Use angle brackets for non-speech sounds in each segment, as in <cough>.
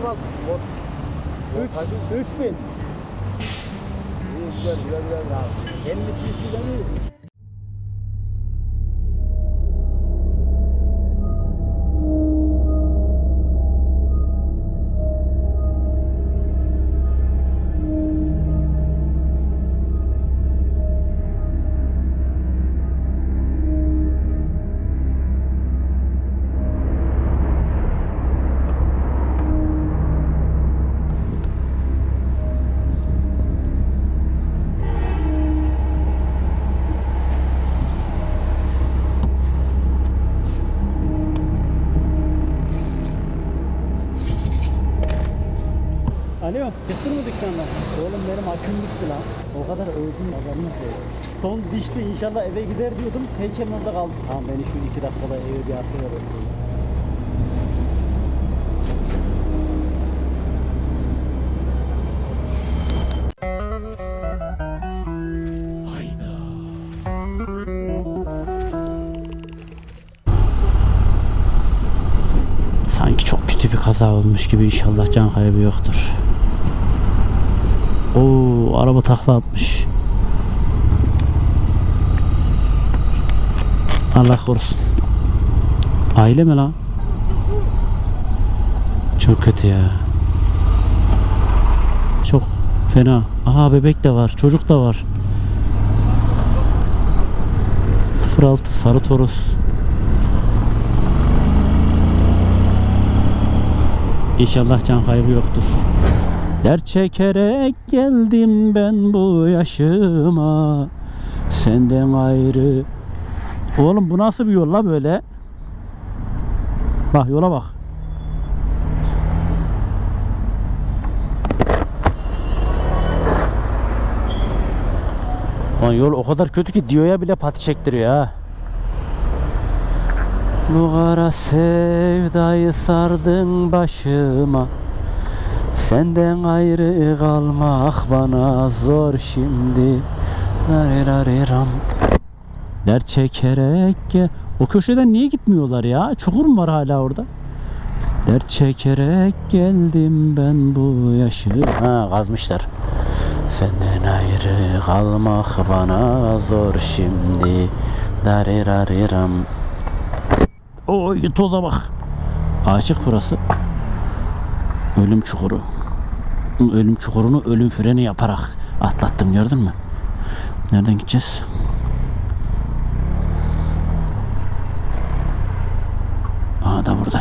Watt? Volt. Voltajı 3000. iyi güzel güzel güzel. Ya. 50 cc'den iyi. Alo, çıktın mı dükkandan? Oğlum benim aküm bitti lan. O kadar haberiniz yok. Son dişte inşallah eve gider diyordum. Heykelin orada kaldım. Tamam beni şu iki dakikada eve bir bekleyin. Sanki çok kötü bir kaza olmuş gibi inşallah can kaybı yoktur. Araba takla atmış. Allah korusun. Aile mi lan? Çok kötü ya. Çok fena. Aha bebek de var, çocuk da var. 06 Sarı Toros. İnşallah can kaybı yoktur. Dert çekerek geldim ben bu yaşıma. Senden ayrı. Oğlum bu nasıl bir yol böyle? Bak yola bak. Lan yol o kadar kötü ki Dio'ya bile pati çektiriyor ha. Bu kara sevdayı sardın başıma Senden ayrı kalmak bana zor şimdi Rarirariram Dert çekerek O köşeden niye gitmiyorlar ya? Çukur mu var hala orada? Dert çekerek geldim ben bu yaşı Ha kazmışlar Senden ayrı kalmak bana zor şimdi Darirariram Oy toza bak. Açık burası. Ölüm çukuru. Ölüm çukurunu ölüm freni yaparak atlattım gördün mü? Nereden gideceğiz? Aa da burada.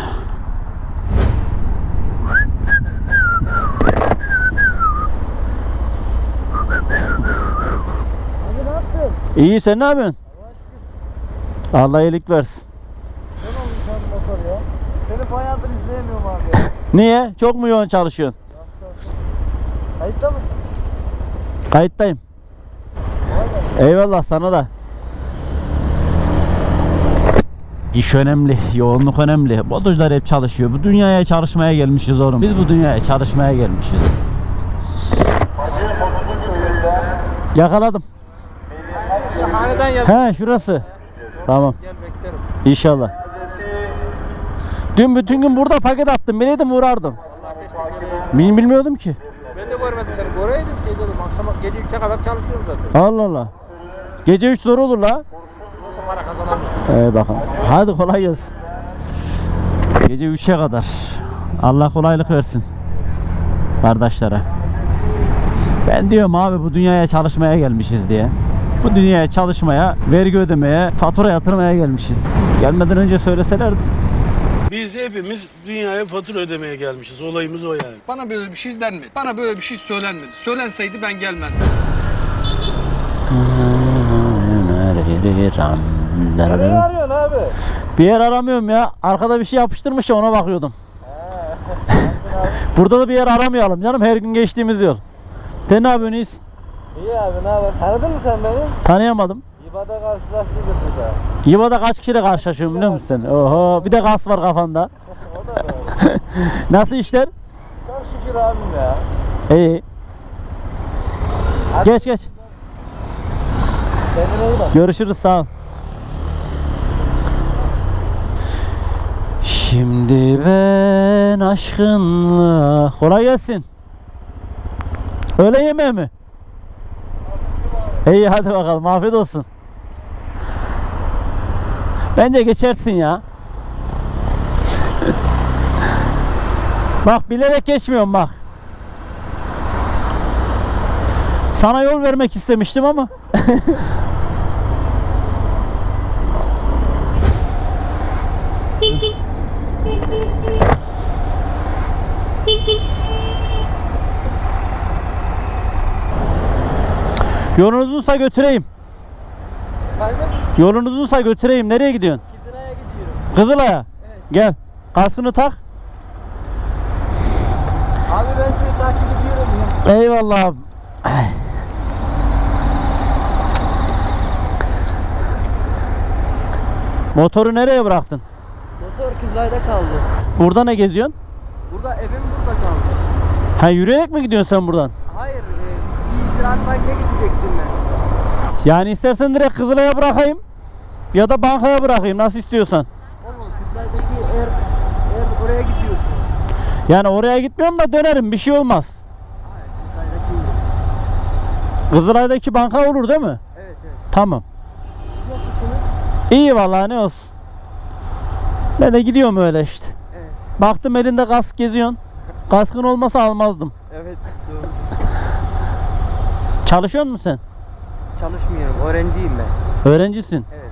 Abi ne yaptın? İyi sen ne yapıyorsun? Allah iyilik versin. Ne oldu sen motor ya? Seni bayağıdır izleyemiyorum abi ya. Niye? Çok mu yoğun çalışıyorsun? Kayıtta mısın? Kayıttayım. Eyvallah sana da. İş önemli, yoğunluk önemli. Motorcular hep çalışıyor. Bu dünyaya çalışmaya gelmişiz oğlum. Biz bu dünyaya çalışmaya gelmişiz. Yakaladım. He şurası. Tamam. İnşallah. Dün bütün gün burada paket attım. Bileydim uğrardım. Bil bilmiyordum ki. Görmedim seni. Göreydim şey dedim. Akşama gece 3'e kadar çalışıyorum zaten. Allah Allah. Gece 3 zor olur la. Olsa para kazanamıyorum. Ee bakalım. Hadi kolay gelsin. Gece 3'e kadar. Allah kolaylık versin. Kardeşlere. Ben diyorum abi bu dünyaya çalışmaya gelmişiz diye. Bu dünyaya çalışmaya, vergi ödemeye, fatura yatırmaya gelmişiz. Gelmeden önce söyleselerdi. Biz hepimiz dünyaya fatura ödemeye gelmişiz. Olayımız o yani. Bana böyle bir şey denmedi. Bana böyle bir şey söylenmedi. Söylenseydi ben gelmezdim. Ne arıyorsun abi? Bir yer aramıyorum ya. Arkada bir şey yapıştırmış ya ona bakıyordum. Burada da bir yer aramayalım canım. Her gün geçtiğimiz yol. Sen ne yapıyorsun iyisin? İyi abi ne haber? Tanıdın mı sen beni? Tanıyamadım. İbada karşılaştık burada. Yiva'da kaç kişiyle karşılaşıyorum biliyor musun? Oho bir de gaz var kafanda. <laughs> O da doğru. <laughs> Nasıl işler? Çok şükür abim ya. İyi. Geç geç. Kendine iyi bak. Görüşürüz sağ ol. Şimdi ben aşkınla kolay gelsin. Öğle yemeği mi? İyi hadi bakalım afiyet olsun. Bence geçersin ya. bak bilerek geçmiyorum bak. Sana yol vermek istemiştim ama. <laughs> Yolun uzunsa götüreyim. Efendim? Yolun uzunsa götüreyim. Nereye gidiyorsun? Kızılay'a gidiyorum. Kızılay'a. Gel. Kaskını tak. Abi ben seni takip ediyorum ya. Eyvallah abi. Motoru nereye bıraktın? Motor Kızılay'da kaldı. Burada ne geziyorsun? Burada evim burada kaldı. Ha yürüyerek mi gidiyorsun sen buradan? Hayır, e, bir Ziraat Bank'a gidecektim ben. Yani istersen direkt Kızılay'a bırakayım ya da bankaya bırakayım nasıl istiyorsan. Oğlum Kızılay'daki eğer, eğer oraya gidiyorsun. Yani oraya gitmiyorum da dönerim bir şey olmaz. Hayır, Kızılay'daki Kızılay'daki banka olur değil mi? Evet, evet. Tamam. Nasılsınız? İyi vallahi ne olsun. Ben de gidiyorum öyle işte. Evet. Baktım elinde kask geziyorsun. <laughs> Kaskın olmasa almazdım. Evet, doğru. Çalışıyor musun sen? Çalışmıyorum, öğrenciyim ben. Öğrencisin. Evet.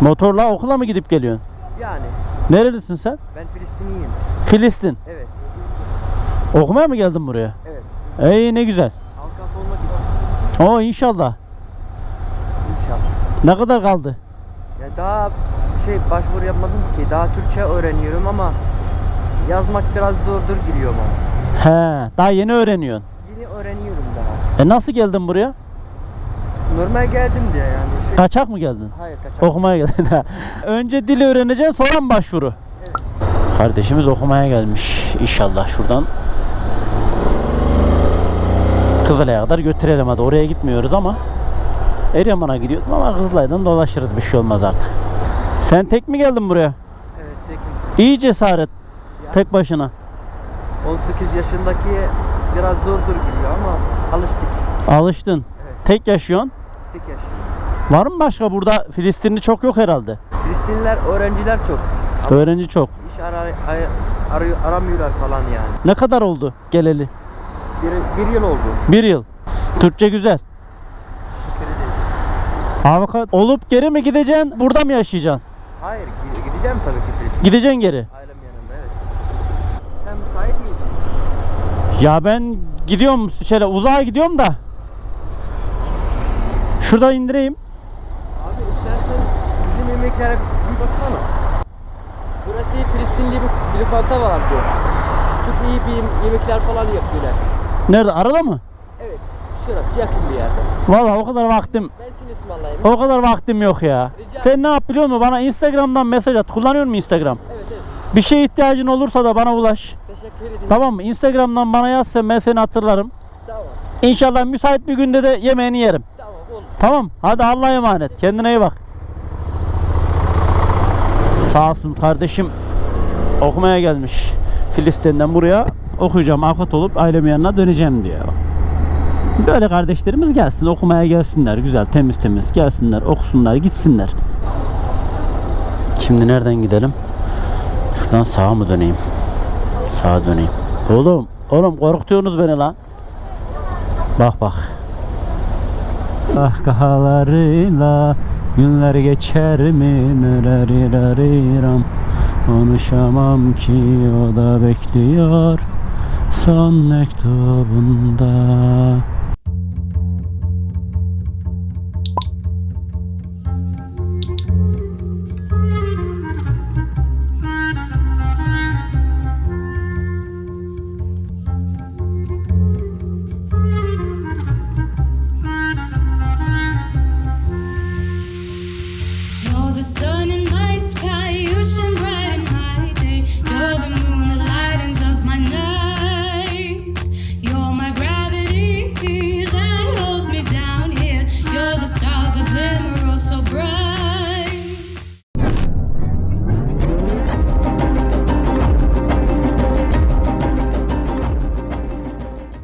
Motorla okula mı gidip geliyorsun? Yani Nerelisin sen? ben Filistinliyim. Filistin. Evet, Okumaya mı geldin buraya? evet. İyi ne güzel. Avukat olmak için Oo inşallah. inşallah. Ne kadar kaldı? Ya daha şey başvuru yapmadım ki. Daha Türkçe öğreniyorum ama yazmak biraz zordur giriyor bana. He, daha yeni öğreniyorsun. Yeni öğreniyorum daha. E nasıl geldin buraya? Normal geldim diye yani. Şey, Kaçak mı geldin? hayır kaçak. Okumaya geldin. Önce dili öğreneceksin sonra mı başvuru? Kardeşimiz okumaya gelmiş. İnşallah şuradan Kızılay'a kadar götürelim hadi. Oraya gitmiyoruz ama Eryaman'a gidiyordum ama Kızılay'dan dolaşırız bir şey olmaz artık. Sen tek mi geldin buraya? Evet tekim. İyi cesaret. Ya. Tek başına. 18 yaşındaki biraz zordur giriyor ama alıştık. Alıştın. Evet. Tek yaşıyorsun. Tek yaşıyorum. Var mı başka burada? Filistinli çok yok herhalde. Filistinliler öğrenciler çok. Öğrenci çok. İş ara, ay- arıyor, aramıyorlar falan yani. Ne kadar oldu geleli? Bir, bir yıl oldu. Bir yıl. Türkçe güzel. Ederim. Avukat olup geri mi gideceksin? Burada mı yaşayacaksın? Hayır gi- gideceğim tabii ki Filistin'e. Gideceksin geri. Ailem yanında evet. Sen müsait miydin? Ya ben gidiyorum şöyle uzağa gidiyorum da. Şurada indireyim. Yemeklere bir baksana. Burası Filistinli bir, bir lokanta var diyor. Çok iyi bir yem- yemekler falan yapıyorlar. Nerede? Arada mı? Evet. Şurası yakın bir yerde. Vallahi o kadar vaktim Ben seni ısmarlayayım. o kadar vaktim yok ya. Rica- Sen ne yap biliyor musun? Bana Instagram'dan mesaj at. Kullanıyor musun Instagram? Evet evet. Bir şeye ihtiyacın olursa da bana ulaş. Teşekkür ederim. Tamam mı? Instagram'dan bana yaz sen ben seni hatırlarım. Tamam. İnşallah müsait bir günde de yemeğini yerim. Tamam olur. Tamam. Hadi Allah'a emanet. Kendine iyi bak. Sağ olsun kardeşim okumaya gelmiş. Filistin'den buraya okuyacağım. Avukat olup ailemin yanına döneceğim diyor. Böyle kardeşlerimiz gelsin okumaya gelsinler. Güzel temiz temiz gelsinler okusunlar gitsinler. Şimdi nereden gidelim? Şuradan sağa mı döneyim? Sağa döneyim. Oğlum, oğlum korkutuyorsunuz beni lan. Bak bak. Kahkahalarıyla günler geçer mi? Nerariraram Konuşamam ki o da bekliyor son mektubunda